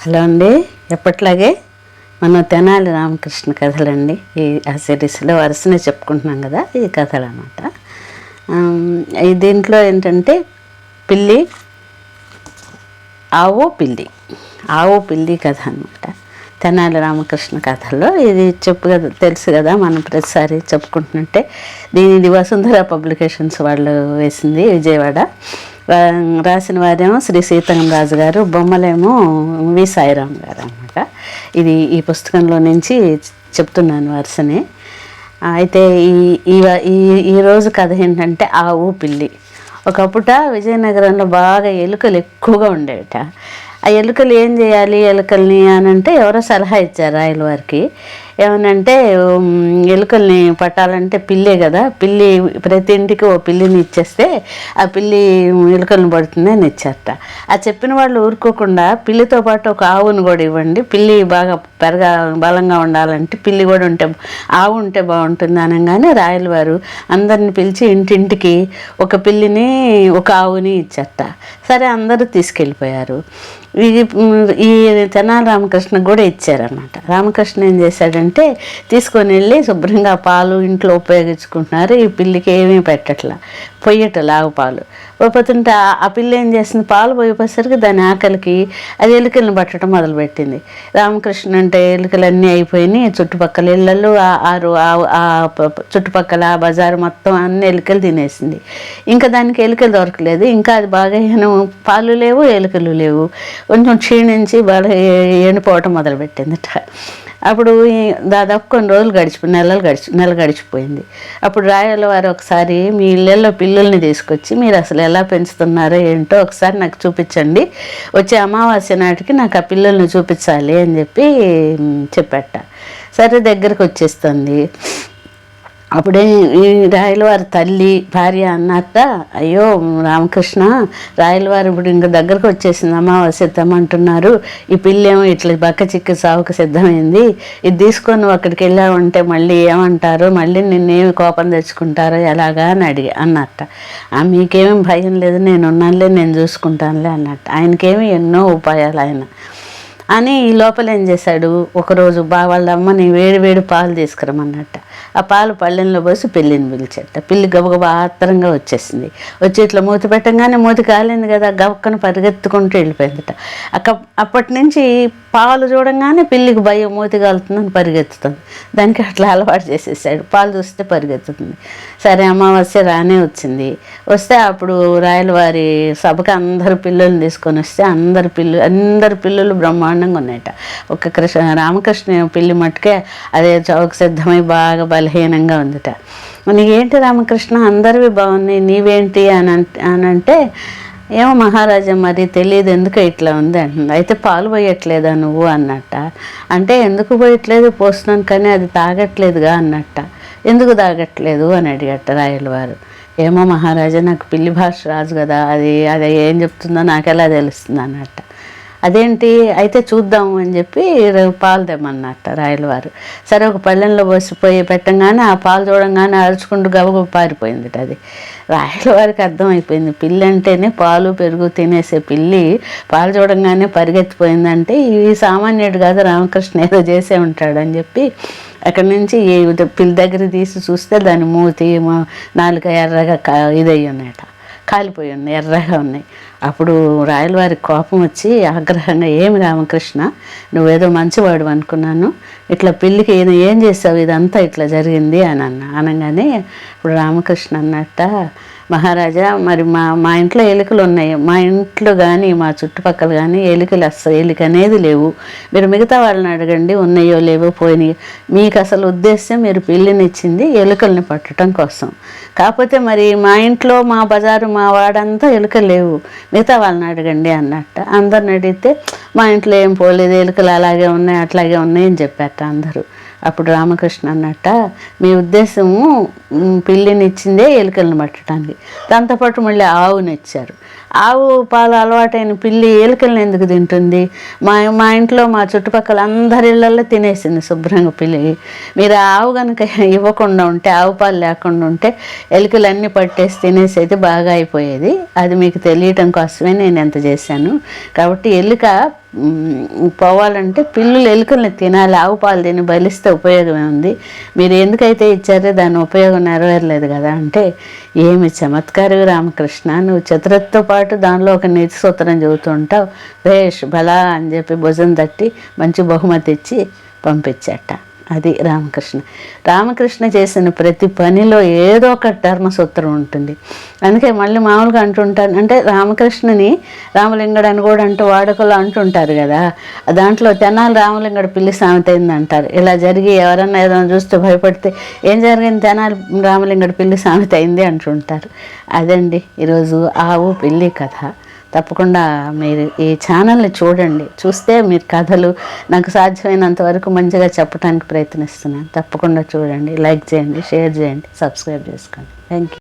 Hello అండి. ఎప్పట్లాగే మనం తెనాలి రామకృష్ణ కథలండి. ఈ ఆ సిరీస్లో వరుసనే చెప్పుకుంటున్నాం కదా ఈ కథలు అనమాట ఈ దీంట్లో ఏంటంటే పిల్లి ఆవు పిల్లి ఆవు పిల్లి కథ అనమాట. తెనాలి రామకృష్ణ కథల్లో ఇది చెప్పు కదా తెలుసు కదా మనం ప్రతిసారి చెప్పుకుంటున్నట్టే దీని ఇది వసుంధర పబ్లికేషన్స్ వాళ్ళు వేసింది విజయవాడ. రాసిన వారేమో శ్రీ సీతంగం రాజు గారు బొమ్మలేమో వి. సాయిరామ్ గారు అనమాట ఇది ఈ పుస్తకంలో నుంచి చెప్తున్నాను వరుసనే. అయితే ఈ ఈ ఈ ఈరోజు కథ ఏంటంటే ఆవు పిల్లి. ఒకప్పుట విజయనగరంలో బాగా ఎలుకలు ఎక్కువగా ఉండేవిట ఆ ఎలుకలు ఏం చేయాలి ఎలుకల్ని అని అంటే ఎవరో సలహా ఇచ్చారు రాయల వారికి ఏమనంటే ఎలుకల్ని పట్టాలంటే పిల్లే కదా. పిల్లి ప్రతి ఇంటికి ఓ పిల్లిని ఇచ్చేస్తే ఆ పిల్లి ఎలుకల్ని పడుతుంది అని ఇచ్చారట ఆ చెప్పిన వాళ్ళు ఊరుకోకుండా పిల్లితో పాటు ఒక ఆవును కూడా ఇవ్వండి. పిల్లి బాగా పెరగ బలంగా ఉండాలంటే పిల్లి కూడా ఉంటే ఆవు ఉంటే బాగుంటుంది అనగానే రాయల వారు అందరిని పిలిచి ఇంటింటికి ఒక పిల్లిని ఒక ఆవుని ఇచ్చారట సరే అందరూ తీసుకెళ్ళిపోయారు. ఇది ఈ తెనాలి రామకృష్ణ కూడా ఇచ్చారన్నమాట. రామకృష్ణ ఏం చేశాడంటే తీసుకొని వెళ్ళి శుభ్రంగా పాలు ఇంట్లో ఉపయోగించుకుంటున్నారు ఈ పిల్లికి ఏమీ పెట్టట్లా పొయ్యట ఆవు పాలు. పోతుంటే ఆ- ఆ పిల్ల ఏం చేసింది పాలు పోయిపోయేసరికి దాని ఆకలికి అది ఎలుకలను పట్టడం మొదలుపెట్టింది. రామకృష్ణ అంటే ఎలుకలు అన్నీ అయిపోయినాయి. చుట్టుపక్కల ఇళ్ళల్లో ఆరు ఆ- చుట్టుపక్కల బజారు మొత్తం అన్ని ఎలుకలు తినేసింది. ఇంకా దానికి ఎలుకలు దొరకలేదు. ఇంకా అది బాగా పాలు లేవు ఎలుకలు లేవు. కొంచెం క్షీణించి బాగా ఎండిపోవటం మొదలుపెట్టిందట. అప్పుడు దాదాపు కొన్ని రోజులు గడిచిపోయి నెలలు గడిచి నెల గడిచిపోయింది. అప్పుడు రాయల వారు ఒకసారి మీ ఇళ్ళల్లో పిల్లల్ని తీసుకొచ్చి మీరు అసలు ఎలా పెంచుతున్నారో ఏంటో ఒకసారి నాకు చూపించండి. వచ్చే అమావాస్య నాటికి నాకు ఆ పిల్లల్ని చూపించాలి అని చెప్పి చెప్పట. సరే దగ్గరకు వచ్చేస్తుంది అప్పుడే ఈ రాయలవారి తల్లి భార్య అన్నట్ట అయ్యో రామకృష్ణ రాయలవారి ఇప్పుడు ఇంకా దగ్గరకు వచ్చేసింది సిద్ధం అంటున్నారు. ఈ పిల్లేమో ఇట్లా బక్క చిక్కు సావుకు సిద్ధమైంది. ఇది తీసుకొని నువ్వు అక్కడికి వెళ్ళావంటే మళ్ళీ ఏమంటారు? మళ్ళీ నిన్నేమి కోపం తెచ్చుకుంటారో ఎలాగా అని అడిగి అన్నట్ట "ఆ, మీకేమీ భయం లేదు నేను ఉన్నానులే నేను చూసుకుంటానులే అన్నట్టు. ఆయనకేమి ఎన్నో ఉపాయాలు ఆయన. అని ఈ లోపల ఏం చేశాడు. ఒకరోజు బా వాళ్ళ అమ్మని వేడి వేడి పాలు తీసుకురమన్నట్ట ఆ పాలు పళ్ళెంలో పోసి పిల్లిని పిలిచట. పిల్లి గబగబా ఆత్రంగా వచ్చేసింది. వచ్చి ఇట్లా మూతి పెట్టంగానే మూతి కాలేదు కదా గవక్కను పరిగెత్తుకుంటూ వెళ్ళిపోయిందట. అక్క అప్పటి నుంచి పాలు చూడంగానే పిల్లికి భయం మూతి కాలుతుందని పరిగెత్తుతుంది. దానికి అట్లా అలవాటు చేసేసాడు. పాలు చూస్తే పరిగెత్తుతుంది. సరే అమావాస్య రానే వచ్చింది. వస్తే అప్పుడు రాయలవారి సభకు అందరు పిల్లల్ని తీసుకొని వస్తే అందరు పిల్లు అందరు పిల్లలు బ్రహ్మాండంగా ఉన్నాయట. ఒక కృష్ణ రామకృష్ణ పిల్లి మట్టుకే అదే చౌక సిద్ధమై బాగా బలహీనంగా ఉందిట. నీకేంటి రామకృష్ణ? అందరివి బాగున్నాయి. నీవేంటి అని అని అంటే ఏమో మహారాజా మరి తెలియదు ఎందుకు ఇట్లా ఉంది? అంటుంది. అయితే పాలు పోయట్లేదా నువ్వు? అన్నట్ట. అంటే ఎందుకు పోయట్లేదు? పోస్తున్నాను కానీ అది తాగట్లేదుగా అన్నట్ట. ఎందుకు తాగట్లేదు అని అడిగట రాయల వారు. ఏమో మహారాజా నాకు పిల్లి భాష రాజు కదా అది అది ఏం చెప్తుందో నాకెలా తెలుస్తుంది అన్నట్ట. అదేంటి? అయితే చూద్దాము అని చెప్పి ర- పాలు తెమ్మన్నట్ట రాయలవారు. సరే ఒక పళ్ళెంలో పోసిపోయి పెట్టంగానే ఆ పాలు చూడంగానే అరుచుకుంటూ గబగబ పారిపోయింది అది. రాయలవారికి అర్థమైపోయింది పిల్లి అంటేనే పాలు పెరుగు తినేసే పిల్లి పాలు చూడంగానే పరిగెత్తిపోయిందంటే ఈ సామాన్యుడు కాదు రామకృష్ణ ఏదో చేసే ఉంటాడని చెప్పి అక్కడి నుంచి పిల్లి దగ్గర తీసి చూస్తే దాని మూతి మా- నాలుక ఎర్రగా కా కాలిపోయి ఉన్నాయి ఎర్రగా ఉన్నాయి. అప్పుడు రాయలవారి కోపం వచ్చి ఆగ్రహంగా ఏమి రామకృష్ణ నువ్వేదో మంచివాడు అనుకున్నాను. ఇట్లా పిల్లికి ఏదో ఏం చేసావు? ఇదంతా ఇట్లా జరిగింది అని అన్న. అనగానే ఇప్పుడు రామకృష్ణ అన్నట్ట మహారాజా మరి మా మా ఇంట్లో ఎలుకలు ఉన్నాయి. మా ఇంట్లో కానీ మా చుట్టుపక్కల కానీ ఎలుకలు అస్సలు ఎలుక అనేది లేవు. మీరు మిగతా వాళ్ళని అడగండి ఉన్నాయో లేవో పోయినాయి. మీకు అసలు ఉద్దేశం మీరు పిల్లిని ఇచ్చింది ఎలుకల్ని పట్టడం కోసం. కాకపోతే మరి మా ఇంట్లో మా బజారు మా వాడంతా ఎలుకలు లేవు. మిగతా వాళ్ళని అడగండి అన్నట్ట. అందరిని అడిగితే మా ఇంట్లో ఏం పోలేదు ఎలుకలు అలాగే ఉన్నాయి అట్లాగే ఉన్నాయి అని చెప్పారట అందరూ. అప్పుడు రామకృష్ణ అన్నట్ట మీ ఉద్దేశము పిల్లినిచ్చిందే పిల్లిని ఇచ్చిందే ఎలుకలను పట్టడానికి దాంతోపాటు మళ్ళీ ఆవుని ఇచ్చారు ఆవు పాలు అలవాటైన పిల్లి ఎలుకలను ఎందుకు తింటుంది? మా మా ఇంట్లో మా చుట్టుపక్కల అందరి ఇళ్ళల్లో తినేసింది శుభ్రంగా పిల్లి. మీరు ఆవు కనుక ఇవ్వకుండా ఉంటే ఆవు పాలు లేకుండా ఉంటే ఎలుకలు అన్నీ పట్టేసి తినేసి అయితే బాగా అయిపోయేది. అది మీకు తెలియటం కోసమే నేను ఎంత చేశాను. కాబట్టి ఎలుక పోవాలంటే పిల్లులు ఎలుకల్ని తినాలి ఆవు పాలు తిని బలిస్తే ఉపయోగమే ఉంది. మీరు ఎందుకైతే ఇచ్చారో దాని ఉపయోగం నెరవేరలేదు కదా అంటే ఏమి చమత్కారి రామకృష్ణ నువ్వు చతురతో పాటు దానిలో ఒక నీతి సూత్రం చెబుతుంటావు రేష్ బలా అని చెప్పి భుజం తట్టి మంచి బహుమతి ఇచ్చి పంపించట. అది రామకృష్ణ. రామకృష్ణ చేసిన ప్రతి పనిలో ఏదో ఒక ధర్మసూత్రం ఉంటుంది. అందుకే మళ్ళీ మామూలుగా అంటుంటాను అంటే రామకృష్ణని రామలింగడు అని కూడా అంటూ వాడుకలో అంటుంటారు కదా. దాంట్లో తెనాలి రామలింగడు పిల్లి సామెత అయింది అంటారు ఇలా జరిగి ఎవరన్నా ఏదైనా చూస్తే భయపడితే ఏం జరిగింది తెనాలి రామలింగడు పిల్లి సామెత అయింది అంటుంటారు. అదండి ఈరోజు ఆవు పిల్లి కథ. తప్పకుండా మీరు ఈ ఛానల్ని చూడండి. చూస్తే మీరు కథలు నాకు సాధ్యమైనంత వరకు మంచిగా చెప్పడానికి ప్రయత్నిస్తున్నాను. తప్పకుండా చూడండి. లైక్ చేయండి షేర్ చేయండి సబ్స్క్రైబ్ చేసుకోండి. Thank you